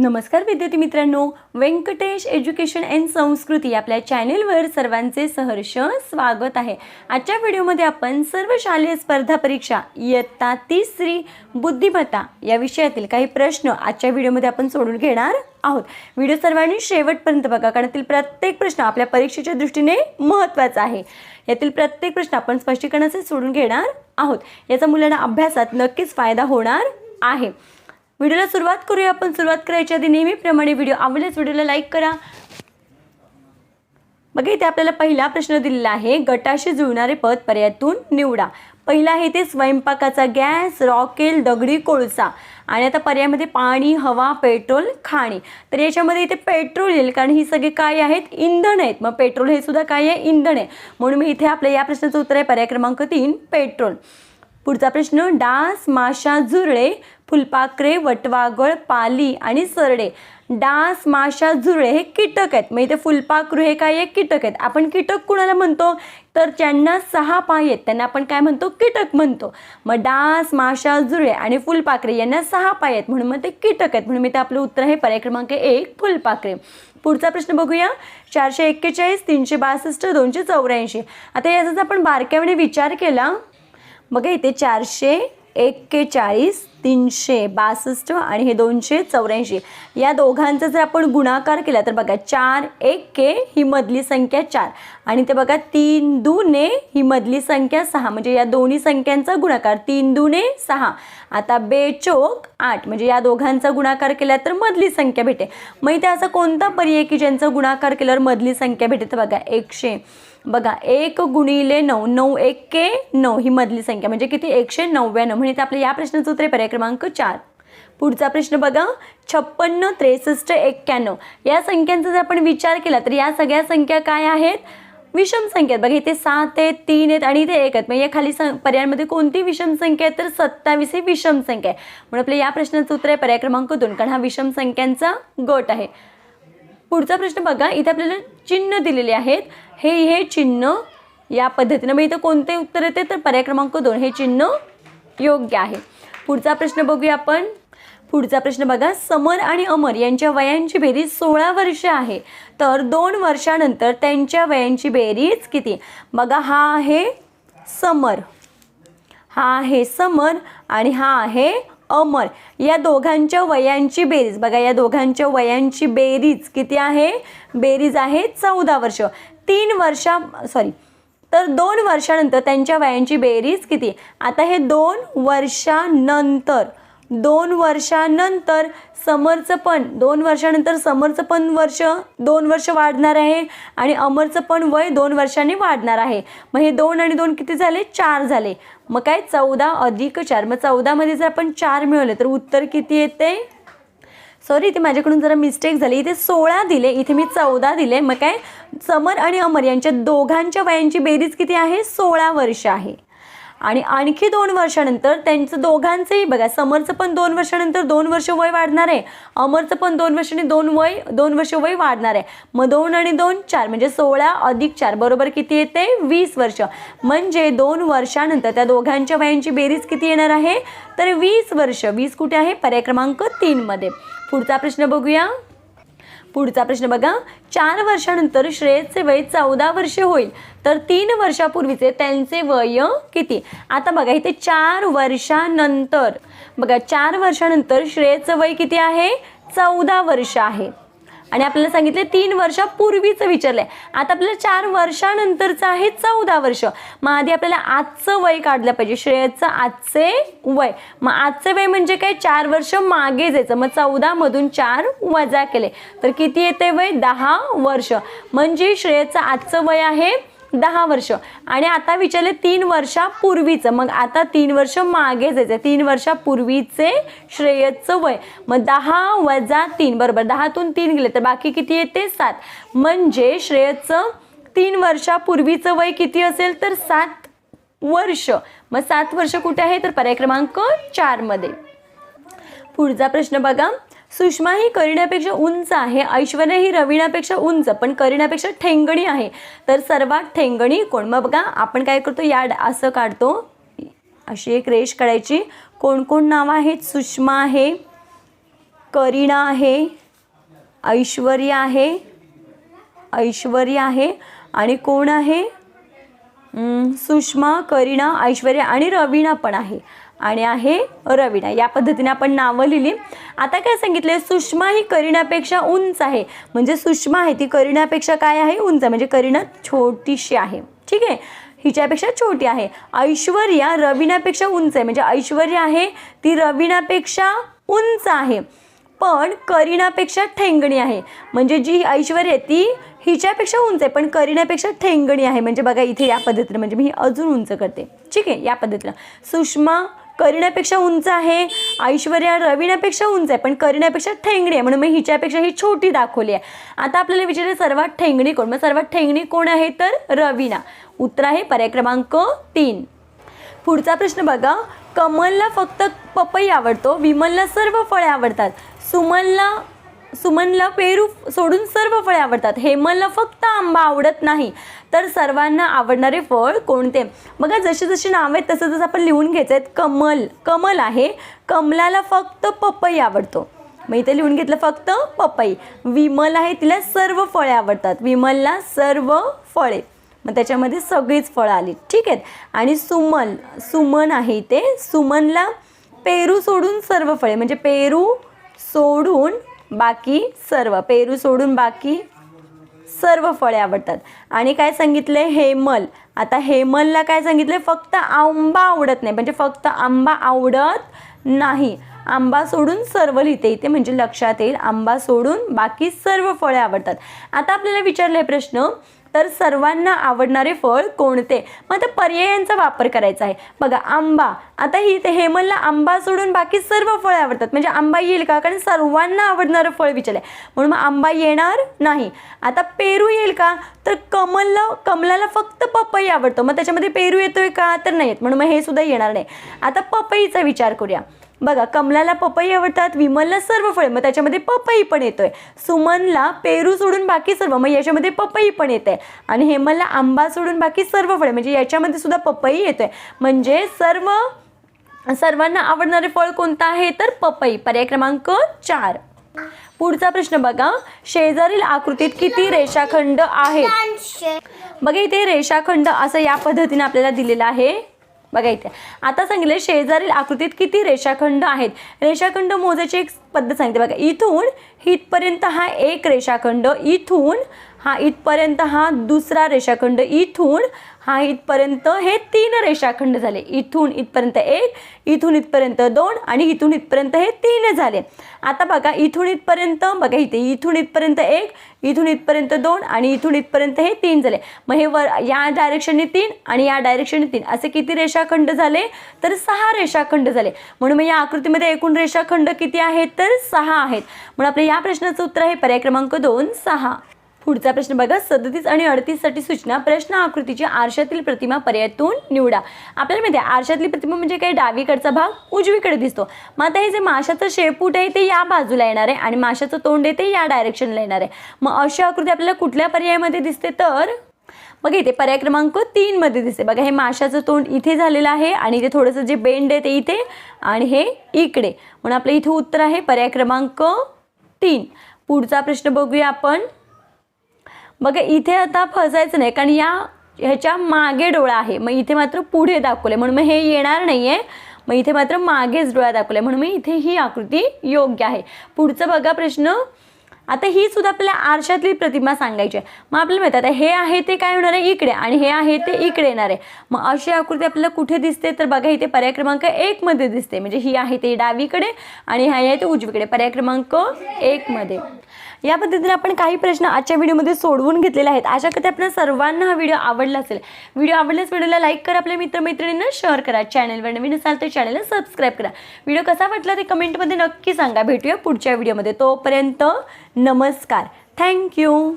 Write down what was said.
नमस्कार विद्यार्थी मित्रांनो. व्यंकटेश एज्युकेशन अँड संस्कृती आपल्या चॅनेलवर सर्वांचे सहर्ष स्वागत आहे. आजच्या व्हिडिओमध्ये आपण सर्व शालेय स्पर्धा परीक्षा इयत्ता तिसरी बुद्धिमत्ता या विषयातील काही प्रश्न आजच्या व्हिडिओमध्ये आपण सोडून घेणार आहोत. व्हिडिओ सर्वांनी शेवटपर्यंत बघा कारण यातील प्रत्येक प्रश्न आपल्या परीक्षेच्या दृष्टीने महत्त्वाचा आहे. यातील प्रत्येक प्रश्न आपण स्पष्टीकरणाचे सोडून घेणार आहोत. याचा मुलांना अभ्यासात नक्कीच फायदा होणार आहे. व्हिडिओला सुरुवात करूया. आपण सुरुवात करायच्या आधी नेहमीप्रमाणे व्हिडिओ आवडल्यास व्हिडिओला लाईक करा. बघा इथे आपल्याला पहिला प्रश्न दिलेला आहे. गटाशी जुळणारे पद पर्यायातून निवडा. पहिला आहे ते स्वयंपाकाचा गॅस रॉकेल दगडी कोळसा. आणि आता पर्यायामध्ये पाणी हवा पेट्रोल खाणे. तर याच्यामध्ये इथे पेट्रोल येईल कारण ही सगळे काय आहेत? इंधन आहेत. मग पेट्रोल हे सुद्धा काय आहे? इंधन आहे. म्हणून मी इथे आपल्या या प्रश्नाचं उत्तर आहे पर्याय क्रमांक तीन पेट्रोल. पुढचा प्रश्न डास माशा झुरळे फुलपाखरे वटवागळ पाली आणि सरडे. डास माशा झुरळे हे कीटक आहेत. मग इथे फुलपाखरू हे काय आहे कीटक आहेत? आपण कीटक कुणाला म्हणतो? तर ज्यांना सहा पाय आहेत त्यांना आपण काय म्हणतो? कीटक म्हणतो. मग डास माशा झुरळे आणि फुलपाखरे यांना सहा पाय आहेत. म्हणून मग ते कीटक आहेत. म्हणून मी ते आपलं उत्तर आहे पर्याय क्रमांक एक फुलपाखरे. पुढचा प्रश्न बघूया. चारशे एक्केचाळीस तीनशे बासष्ट दोनशे चौऱ्याऐंशी. आता याचा जर आपण बारक्यामध्ये विचार केला. बघा इथे चारशे एक्केचाळीस तीनशे बासष्ट आणि हे दोनशे चौऱ्याऐंशी. या दोघांचा जर आपण गुणाकार केला तर बघा चार एक्के ही मधली संख्या चार. आणि ते बघा तीन दुने ही मधली संख्या सहा. म्हणजे या दोन्ही संख्यांचा गुणाकार तीन दुने सहा. आता बेचोक आठ. म्हणजे या दोघांचा गुणाकार केला तर मधली संख्या भेटे. मग इथे असा कोणता पर्याय की ज्यांचा गुणाकार केल्यावर मधली संख्या भेटे? तर बघा एकशे. बघा एक गुणिले नऊ. नऊ एक के नऊ ही मधली संख्या. म्हणजे किती? एकशे नव्याण्णव. म्हणजे आपल्या या प्रश्नाचं उत्तर आहे. पर्याय क्रमांक चार. पुढचा प्रश्न बघा. छप्पन्न त्रेसष्ट एक्क्याण्णव. या संख्यांचा जर आपण विचार केला तर या सगळ्या संख्या काय आहेत? विषम संख्या आहेत. बघा इथे सात आहेत तीन आहेत आणि इथे एक आहेत. म्हणजे या खाली सं पर्यायांमध्ये कोणती विषम संख्या आहे तर सत्तावीस ही विषम संख्या आहे. म्हणून आपल्या या प्रश्नाचं उत्तर आहे पर्याय क्रमांक दोन कारण हा विषम संख्यांचा गट आहे. पुढचा प्रश्न बघा. इथे आपल्याला चिन्ह दिलेले आहेत. हे हे चिन्ह या पद्धतीनं. मग इथं कोणते उत्तर येते? तर पर्याय क्रमांक दोन. हे चिन्ह योग्य आहे. पुढचा प्रश्न बघूया आपण. पुढचा प्रश्न बघा समर आणि अमर यांच्या वयांची बेरीज सोळा वर्ष आहे. तर दोन वर्षानंतर त्यांच्या वयांची बेरीज किती? बघा हा आहे समर. हा आहे समर आणि हा आहे अमर. या दोघांच्या वयांची बेरीज बघा या दोघांच्या वयांची बेरीज किती आहे? बेरीज आहे चौदा वर्ष. तीन वर्षा सॉरी तर दोन वर्षानंतर त्यांच्या वयांची बेरीज किती? आता हे दोन वर्षानंतर दोन वर्षानंतर समरचं पण दोन वर्षानंतर समरचं पण वर्ष दोन वर्ष वाढणार आहे आणि अमरचं पण वय दोन वर्षांनी वाढणार आहे. मग हे दोन आणि दोन किती झाले? चार झाले. मग काय? चौदा अधिक चार. मग चौदामध्ये जर आपण चार मिळवले तर उत्तर किती येते? सॉरी इथे माझ्याकडून जरा मिस्टेक झाली. इथे सोळा दिले इथे मी चौदा दिले. मग काय? समर आणि अमर यांच्या दोघांच्या वयांची बेरीज किती आहे? सोळा वर्ष आहे. आणि आणखी दोन वर्षानंतर त्यांचं दोघांचंही बघा समरचं पण दोन वर्षानंतर दोन वर्ष वय वाढणार आहे. अमरचं पण दोन वर्षांनी दोन वय दोन वर्ष वय वाढणार आहे. मग दोन आणि दोन चार म्हणजे सोळा अधिक चार बरोबर किती येते? वीस वर्ष. म्हणजे दोन वर्षानंतर त्या दोघांच्या वयांची बेरीज किती येणार आहे? तर वीस वर्ष. वीस कुठे आहे? पर्याय क्रमांक तीनमध्ये पुढचा प्रश्न बघूया. पुढचा प्रश्न बघा. चार वर्षानंतर श्रेयसचे वय चौदा वर्षे होईल. तर तीन वर्षापूर्वीचे त्यांचे वय किती? आता बघा इथे चार वर्षानंतर. बघा चार वर्षानंतर श्रेयसचं वय किती आहे? चौदा वर्ष आहे. आणि आपल्याला सांगितले तीन वर्षापूर्वीचं विचारलंय. आता आपल्याला चार वर्षानंतरचं आहे चौदा वर्ष. मग आधी आपल्याला आजचं वय काढलं पाहिजे. श्रेयचं आजचे वय. मग आजचे वय म्हणजे काय? चार वर्ष मागे जायचं. मग चौदामधून चार वजा केले. तर किती येते वय? दहा वर्ष. म्हणजे श्रेयचं आजचं वय आहे दहा वर्ष. आणि आता विचारले तीन वर्षापूर्वीचं. मग आता तीन वर्ष मागे जायचं तीन वर्षापूर्वीचे श्रेयचं वय. मग दहा वजा तीन बरोबर. दहातून तीन गेले तर बाकी किती येते? सात. म्हणजे श्रेयचं तीन वर्षापूर्वीचं वय किती असेल तर सात वर्ष. मग सात वर्ष कुठे आहे? तर पर्याय क्रमांक चारमध्ये. पुढचा प्रश्न बघा. सुषमा ही करिण्यापेक्षा उंच आहे ऐश्वर्या ही रवीणापेक्षा उंच पण करिण्यापेक्षा ठेंगणी आहे. तर सर्वात ठेंगणी कोण? मग बघा आपण काय करतो? या असं काढतो. अशी एक रेष काढायची. कोण कोण नावं आहेत सुषमा आहे करिणा आहे ऐश्वर्या आहे ऐश्वर्या आहे. आणि कोण आहे? सुषमा करीना ऐश्वर्या आणि रवीणा पण आहे. आणि आहे रवीना. या पद्धतीने आपण नावं लिहिली. आता काय सांगितले सुषमा ही करिणापेक्षा उंच आहे. म्हणजे सुषमा आहे ती करिणापेक्षा काय आहे? उंच. आहे म्हणजे करिणा छोटीशी आहे. ठीक आहे? हिच्यापेक्षा छोटी आहे. ऐश्वर्या रवीनापेक्षा उंच आहे. म्हणजे ऐश्वर्या आहे ती रवीनापेक्षा उंच आहे. पण करिणापेक्षा ठेंगणी आहे. म्हणजे जी ऐश्वर्या आहे ती हिच्यापेक्षा उंच आहे. पण करिणापेक्षा ठेंगणी आहे. म्हणजे बघा इथे या पद्धतीनं. म्हणजे मी अजून उंच करते. ठीक आहे? या पद्धतीनं. सुषमा करिण्यापेक्षा उंच आहे. ऐश्वर्या रवीनापेक्षा उंच आहे पण करिण्यापेक्षा ठेंगणी आहे. म्हणून मी हिच्यापेक्षा ही छोटी दाखवली आहे. आता आपल्याला विचारले सर्वात ठेंगणी कोण? मग सर्वात ठेंगणी कोण आहे तर रवीना. उत्तर आहे पर्याय क्रमांक तीन. पुढचा प्रश्न बघा. कमलला फक्त पपई आवडतो विमलला सर्व फळे आवडतात. सुमनला सुमनला पेरू सोडून सर्व फळे आवडतात. हेमलला फक्त आंबा आवडत नाही. तर सर्वांना आवडणारे फळ कोणते? बघा जशी जशी नाव आहेत तसं तसं आपण लिहून घ्यायचं आहेत कमल कमल आहे. कमलाला फक्त पपई आवडतो. मग इथे लिहून घेतलं फक्त पपई. विमल आहे तिला सर्व फळे आवडतात. विमलला सर्व फळे. मग त्याच्यामध्ये सगळीच फळं आली. ठीक आहेत आणि सुमन सुमन आहे इथे. सुमनला पेरू सोडून सर्व फळे. म्हणजे पेरू सोडून बाकी सर्व पेरू सोडून बाकी सर्व फळे आवडतात. आणि काय सांगितले हेमल. आता हेमलला काय सांगितले फक्त आंबा आवडत नाही. म्हणजे फक्त आंबा आवडत नाही. आंबा सोडून सर्व लिहिते इथे. म्हणजे लक्षात येईल आंबा सोडून बाकी सर्व फळे आवडतात. आता आपल्याला विचारलं आहे प्रश्न तर सर्वांना आवडणारे फळ कोणते? मग आता पर्यायांचा वापर करायचा आहे. बघा आंबा. आता ही इथे हेमलला आंबा सोडून बाकी सर्व फळ आवडतात. म्हणजे आंबा येईल का? कारण सर्वांना आवडणारं फळ विचारलं म्हणून मग आंबा येणार नाही. आता पेरू येईल का? तर कमलला कमलाला फक्त पपई आवडतो. मग त्याच्यामध्ये पेरू येतोय का? तर नाही येत. म्हणून मग हे सुद्धा येणार नाही. आता पपईचा विचार करूया. बघा कमलाला पपई आवडतात विमलला सर्व फळे मग त्याच्यामध्ये पपई पण येतोय. सुमनला पेरू सोडून बाकी सर्व मग याच्यामध्ये पपई पण येते आणि हेमलला आंबा सोडून बाकी सर्व फळे म्हणजे याच्यामध्ये सुद्धा पपई येतोय. म्हणजे सर्व सर्वांना आवडणारे फळ कोणतं आहे? तर पपई. पर्याय क्रमांक चार. पुढचा प्रश्न बघा. शेजारील आकृतीत किती रेषाखंड आहेत? बघा इथे रेषाखंड असं या पद्धतीने आपल्याला दिलेलं आहे. बघा इथे. आता सांगितलं शेजारील आकृतीत किती रेषाखंड आहेत? रेषाखंड मोजायची एक पद्धत सांगते बघा. इथून इथपर्यंत हा एक रेषाखंड इथून हा इथपर्यंत हा दुसरा रेषाखंड इथून हा इथपर्यंत हे तीन रेषाखंड झाले. इथून इथपर्यंत एक इथून इथपर्यंत दोन आणि इथून इथपर्यंत हे तीन झाले. आता बघा इथून इथपर्यंत बघा इथे इथून इथपर्यंत एक इथून इथपर्यंत दोन आणि इथून इथपर्यंत हे तीन झाले. मग हे वर या डायरेक्शनने तीन आणि या डायरेक्शनने तीन. असे किती रेषाखंड झाले? तर सहा रेषाखंड झाले. म्हणून मग या आकृतीमध्ये एकूण रेषाखंड किती आहेत? तर सहा आहेत. म्हणून आपल्या या प्रश्नाचं उत्तर आहे पर्याय क्रमांक दोन सहा. पुढचा प्रश्न बघा. सदतीस आणि अडतीससाठी सूचना. प्रश्न आकृतीची आरशातील प्रतिमा पर्यायातून निवडा. आपल्याला माहिती आहे आरशातली प्रतिमा म्हणजे काय? डावीकडचा भाग उजवीकडे दिसतो. मग आता हे जे माशाचं शेपूट आहे ते या बाजूला येणार आहे आणि माशाचं तोंड आहे ते या डायरेक्शनला येणार आहे. मग अशी आकृती आपल्याला कुठल्या पर्यायामध्ये दिसते तर? बघा इथे पर्याय क्रमांक तीनमध्ये दिसते बघा हे माशाचं तोंड इथे झालेलं आहे आणि इथे थोडंसं जे बेंड आहे ते इथे आणि हे इकडे. म्हणून आपलं इथे उत्तर आहे पर्याय क्रमांक तीन. पुढचा प्रश्न बघूया आपण. बघा इथे आता फसायचं नाही कारण या ह्याच्या मागे डोळा आहे. मग इथे मात्र पुढे दाखवले म्हणून मग हे येणार नाही आहे मग इथे मात्र मागेच डोळा दाखवला म्हणून मग इथे ही आकृती योग्य आहे. पुढचं बघा प्रश्न. आता ही सुद्धा आपल्याला आरशातली प्रतिमा सांगायची आहे. मग आपल्याला माहिती आता हे आहे ते काय होणार आहे? इकडे आणि हे आहे ते इकडे येणार आहे. मग अशी आकृती आपल्याला कुठे दिसते? तर बघा इथे पर्याय क्रमांक एकमध्ये दिसते. म्हणजे ही आहे ते डावीकडे आणि हा आहे ते उजवीकडे. पर्याय क्रमांक एकमध्ये या पद्धतीने आपण काही प्रश्न आजच्या व्हिडिओमध्ये सोडवून घेतलेले आहेत. आशा करते आपल्या सर्वांना हा व्हिडिओ आवडला असेल. व्हिडिओ आवडल्यास व्हिडिओला लाईक करा आपल्या मित्रमैत्रिणींना शेअर करा. चॅनलवर नवीन असाल तर चॅनलला सबस्क्राईब करा. व्हिडिओ कसा वाटला ते कमेंटमध्ये नक्की सांगा. भेटूया पुढच्या व्हिडिओमध्ये. तोपर्यंत नमस्कार. थँक्यू